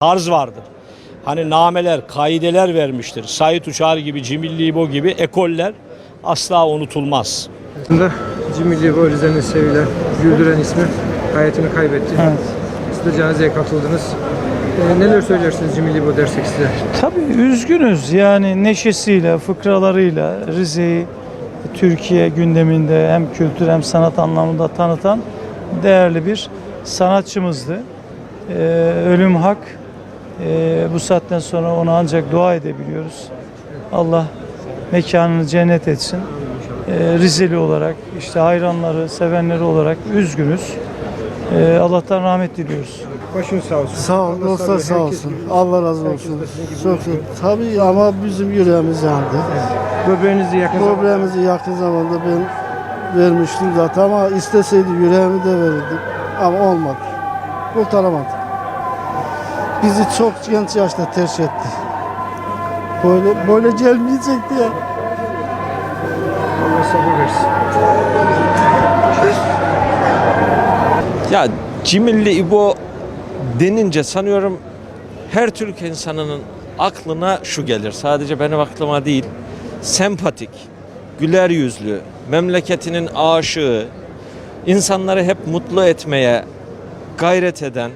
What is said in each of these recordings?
tarz vardır. Hani nameler, kaideler vermiştir. Said Uçar gibi, Cimilli İbo gibi ekoller asla unutulmaz. Aslında Cimilli bu Rize'nin sevilen, güldüren ismi hayatını kaybetti. Evet. Siz de cenazeye katıldınız. Ee, neler söylersiniz Cimilli bu dersek size? Tabii üzgünüz yani neşesiyle, fıkralarıyla Rize'yi Türkiye gündeminde hem kültür hem sanat anlamında tanıtan değerli bir sanatçımızdı. Ee, ölüm hak. Ee, bu saatten sonra ona ancak dua edebiliyoruz. Allah mekanını cennet etsin. Ee, Rizeli olarak, işte hayranları, sevenleri olarak üzgünüz. Ee, Allah'tan rahmet diliyoruz. Başın sağ olsun. Sağ ol, Allah dostlar sabır, sağ olsun. gibi. Allah razı olsun. Çok tabii ama bizim yüreğimiz yandı. Böbreğinizi yakın zamanda Problemimizi yakın zamanda ben vermiştim zaten ama isteseydi yüreğimi de verirdim. Ama olmadı. Kurtaramadık. Bizi çok genç yaşta terk etti. Böyle böyle gelmeyecekti ya. Allah sabır versin. Ya Cimilli İbo denince sanıyorum her Türk insanının aklına şu gelir. Sadece benim aklıma değil. Sempatik, güler yüzlü, memleketinin aşığı, insanları hep mutlu etmeye gayret eden,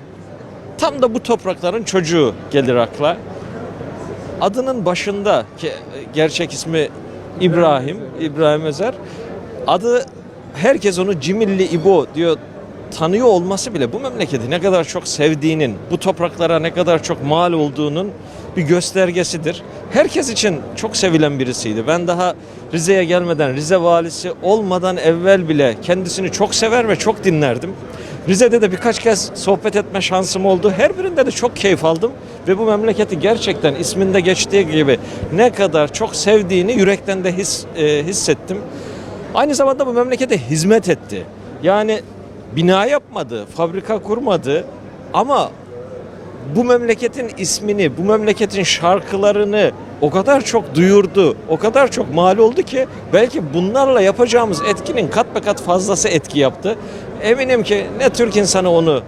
tam da bu toprakların çocuğu gelir akla. Adının başında ki gerçek ismi İbrahim, İbrahim Özer. Adı herkes onu Cimilli İbo diyor tanıyor olması bile bu memleketi ne kadar çok sevdiğinin, bu topraklara ne kadar çok mal olduğunun bir göstergesidir. Herkes için çok sevilen birisiydi. Ben daha Rize'ye gelmeden, Rize valisi olmadan evvel bile kendisini çok sever ve çok dinlerdim. Rize'de de birkaç kez sohbet etme şansım oldu. Her birinde de çok keyif aldım ve bu memleketi gerçekten isminde geçtiği gibi ne kadar çok sevdiğini yürekten de his, e, hissettim. Aynı zamanda bu memlekete hizmet etti. Yani bina yapmadı, fabrika kurmadı ama bu memleketin ismini, bu memleketin şarkılarını o kadar çok duyurdu, o kadar çok mal oldu ki belki bunlarla yapacağımız etkinin kat be kat fazlası etki yaptı. Eminim ki ne Türk insanı onu,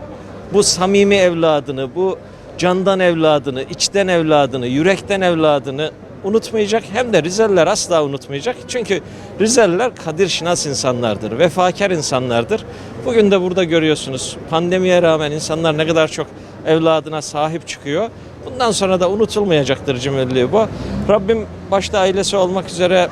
bu samimi evladını, bu candan evladını, içten evladını, yürekten evladını unutmayacak hem de Rizeliler asla unutmayacak. Çünkü Rizeliler kadir şinas insanlardır, vefakar insanlardır. Bugün de burada görüyorsunuz pandemiye rağmen insanlar ne kadar çok evladına sahip çıkıyor. Bundan sonra da unutulmayacaktır cimriliği bu. Rabbim başta ailesi olmak üzere